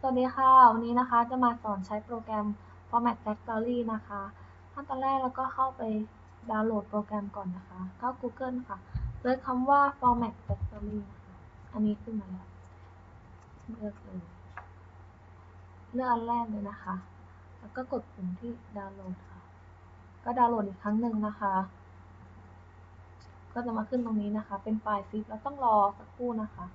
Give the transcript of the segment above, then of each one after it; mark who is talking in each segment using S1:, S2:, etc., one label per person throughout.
S1: สวัสดีค่ะ วันนี้นะคะจะมาสอนใช้โปรแกรม Format Factory นะคะ ขั้นตอนแรกเราก็เข้าไปดาวน์โหลดโปรแกรมก่อนนะคะ เข้า Google ค่ะเซิร์ชคำว่า Format Factory นะคะอันนี้ขึ้นมาแล้ว เลือกเลยเลือกอันแรกเลยนะคะ แล้วก็กดปุ่มที่ดาวน์โหลดค่ะ ก็ดาวน์โหลดอีกครั้งหนึ่งนะคะ ก็จะมาขึ้นตรงนี้นะคะ เป็นไฟล์ซิปแล้วต้องรอสักครู่นะคะ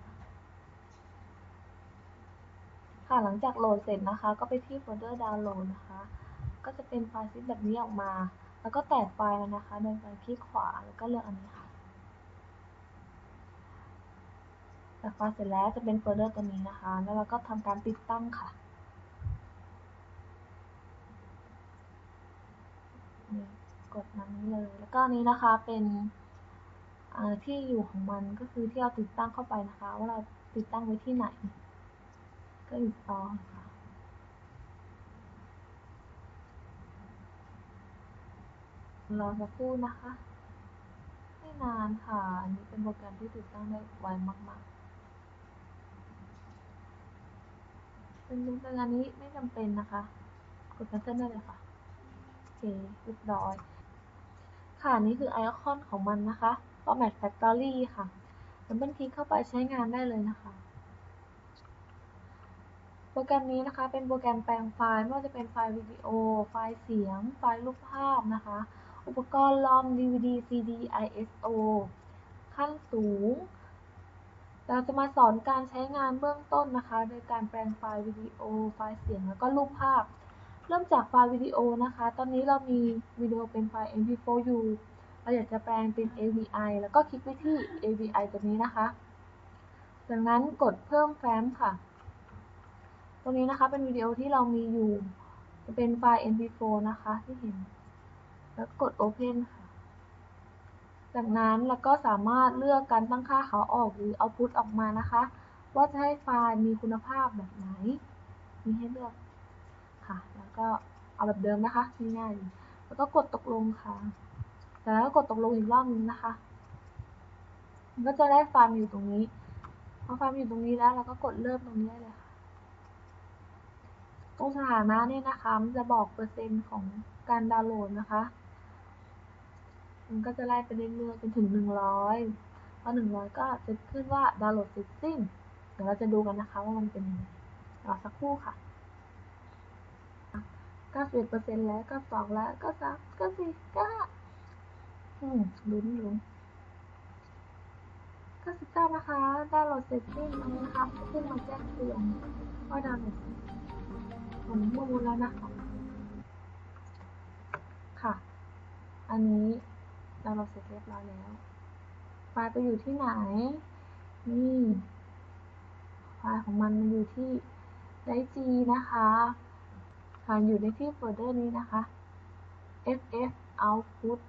S1: ค่ะ หลังจากโหลดเสร็จนะคะ ก็ไปที่โฟลเดอร์ดาวน์โหลดนะคะ ก็จะเป็นไฟล์ซิปแบบนี้ออกมา แล้วก็แตกไฟล์แล้วนะคะ เดินไปคลิกขวาแล้วก็เลือกอันนี้ค่ะแตกไฟล์เสร็จแล้วจะเป็นโฟลเดอร์ตัวนี้นะคะ แล้วเราก็ทำการติดตั้งค่ะกดนั้นนี้เลย แล้วก็นี้นะคะเป็นที่อยู่ของมันก็คือที่เราติดตั้งเข้าไปนะคะ ว่าเราติดตั้งไว้ที่ไหน ก็อินสตอค่ะ รอสักครู่นะคะ ไม่นานค่ะ อันนี้เป็นโปรแกรมที่ติดตั้งได้ไวมากๆเป็นลิงก์อันนี้ไม่จำเป็นนะคะ กด cancel ได้เลยค่ะ โอเคเรียบร้อย ค่ะ นี่คือไอคอนของมันนะคะ Format Factory ค่ะดับเบิลคลิกเข้าไปใช้งานได้เลยนะคะ โปรแกรมนี้นะคะเป็นโปรแกรมแปลงไฟล์ไม่ว่าจะเป็นไฟล์วิดีโอ ไฟล์เสียง ไฟล์รูปภาพนะคะ อุปกรณ์ลอม DVD CD ISO ขั้นสูง เราจะมาสอนการใช้งานเบื้องต้นนะคะ โดยการแปลงไฟล์วิดีโอ ไฟล์เสียง แล้วก็รูปภาพ เริ่มจากไฟล์วิดีโอนะคะ ตอนนี้เรามีวิดีโอเป็นไฟล์ MP4 อยู่เราอยากจะแปลงเป็น AVI แล้วก็คลิกไปที่ AVI ตัวนี้นะคะ จากนั้นกดเพิ่มแฟ้มค่ะ ตรงนี้นะคะเป็นวิดีโอที่เรามีอยู่ จะเป็นไฟล์ MP4 นะคะที่เห็น แล้วกด Open ค่ะ จากนั้นเราก็สามารถเลือกการตั้งค่าขาออกหรือ Output ออกมานะคะ ว่าจะให้ไฟล์มีคุณภาพแบบไหน มีให้เลือกค่ะ แล้วก็เอาแบบเดิมนะคะง่ายๆแล้วก็กดตกลงค่ะแล้วก็กดตกลงอีกรอบนึงนะคะ มันก็จะได้ไฟล์อยู่ตรงนี้พอไฟล์อยู่ตรงนี้แล้วเราก็กดเริ่มตรงนี้เลยค่ะ ตรงสถานะเนี่ยนะคะ มันจะบอกเปอร์เซ็นต์ของการดาวน์โหลดนะคะ มันก็จะไล่ไปเรื่อยๆจนถึงหนึ่งร้อยพอหนึ่งร้อยก็จะขึ้นว่าดาวน์โหลดเสร็จสิ้น เดี๋ยวเราจะดูกันนะคะว่ามันเป็นยังไงรอสักครู่ค่ะ91%แล้ว92แล้ว93 94 95อืมลุ้นลุ้น99นะคะดาวน์โหลดเสร็จสิ้นตรงนี้นะคะ ขึ้นมาแจ้งเตือนว่าดาวน์โหลด ผลมูลแล้วนะคะ ค่ะ อันนี้ดาวน์โหลดเสร็จเรียบร้อยแล้วไฟล์ไปอยู่ที่ไหน นี่ไฟล์ของมันมันอยู่ที่ไดจีนะคะค่ะอยู่ในที่โฟลเดอร์นี้นะคะ ff output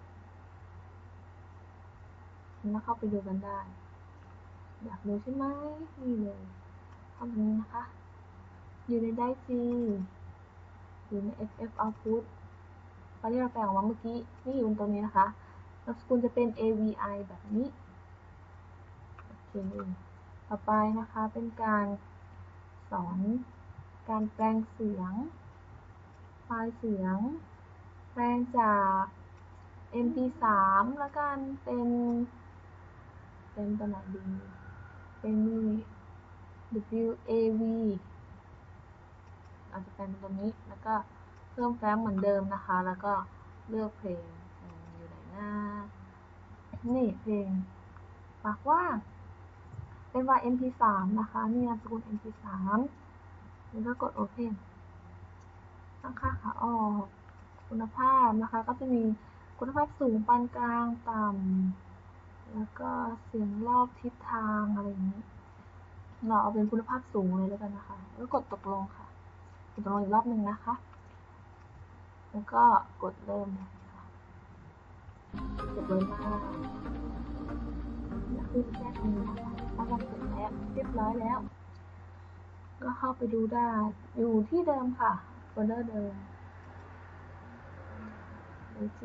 S1: แล้วเข้าไปดูกันได้ อยากดูใช่ไหมนี่เลยทำนี้นะคะ อยู่ในได้ซีอยู่ใน ff output ตอนที่เราแปลงออกมาเมื่อกี้ นี่อยู่บนตัวนี้นะคะนามสกุลจะเป็น avi แบบนี้ โอเค ต่อไปนะคะ เป็นการสอนการแปลงเสียง ไฟล์เสียง แปลงจาก mp3 แล้วกันเป็น เป็นตัวไหนดี เป็น wav อาจจะเป็นตัวนี้ แล้วก็เพิ่มแฟ้มเหมือนเดิมนะคะ แล้วก็เลือกเพลงอยู่ไหนหน้านี่เพลงปากว่าเป็นว่า mp3 นะคะนี่นามสกุล mp3 แล้วก็กด open ตั้งค่าขาออก คุณภาพนะคะ ก็จะมีคุณภาพสูงปานกลางต่ำแล้วก็เสียงรอบทิศทางอะไรอย่างนี้เราเอาเป็นคุณภาพสูงเลยแล้วกันนะคะ แล้วกดตกลงค่ะ กดลงอีกรอบหนึ่งนะคะ แล้วก็กดเริ่มค่ะกดเลยมากคือแค่นี้นะคะถ้าเราเสร็จแล้วเรียบร้อยแล้ว ก็เข้าไปดูได้ อยู่ที่เดิมค่ะโฟลเดอร์เดิม g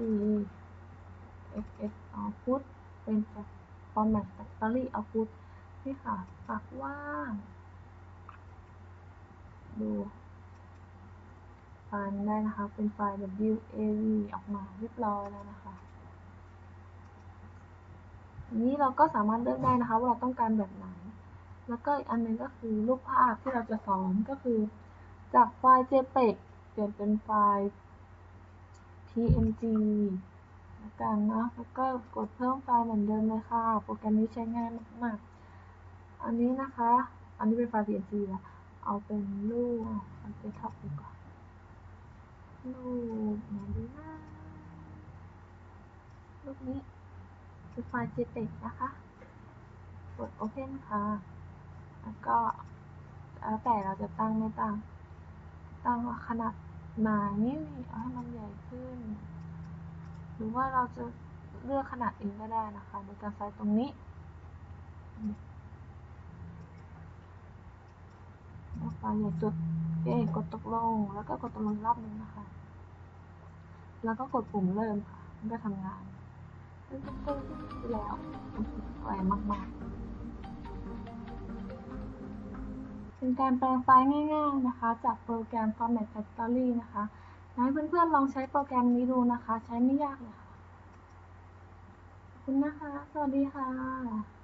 S1: ff output เป็น format factory output นี่ค่ะปากว่าง ดู ไฟล์นี้ได้นะคะ เป็นไฟล์ WAV ออกมาเรียบร้อยแล้วนะคะอันนี้เราก็สามารถเลือกได้นะคะ ว่าเราต้องการแบบไหน แล้วก็อีกอันนึงก็คือรูปภาพที่เราจะสอนก็คือ จากไฟล์ JPEG เปลี่ยนเป็นไฟล์ PNG แล้วกันนะแล้วก็กดเพิ่มไฟล์เหมือนเดิมเลยค่ะ โปรแกรมนี้ใช้ง่ายมาก ๆ อันนี้นะคะ อันนี้เป็นไฟล์ PNG ละเอาเป็นรูปมันเป็นท็อปดีกว่า รูปไหนดีนะรูปนี้เป็นไฟล์ JPEG นะคะ กด Open ค่ะ แล้วก็แล้วแต่เราจะตั้งไม่ตั้ง ตั้งว่าขนาดไหนเอาให้มันใหญ่ขึ้น หรือว่าเราจะเลือกขนาดเองก็ได้นะคะ โดยการใส่ตรงนี้เอาไฟล์ใหญ่สุด โอเคกดตกลง แล้วก็กดตกลงรอบนึงนะคะ แล้วก็กดปุ่มเริ่มค่ะ มันก็ทำงานตึ้งตึ้งตึ้งแล้วไวมากๆ เป็นการแปลงไฟล์ง่ายๆนะคะ จากโปรแกรม Format Factory นะคะอยากให้เพื่อนๆลองใช้โปรแกรมนี้ดูนะคะ ใช้ไม่ยากเลยค่ะ ขอบคุณนะคะ สวัสดีค่ะ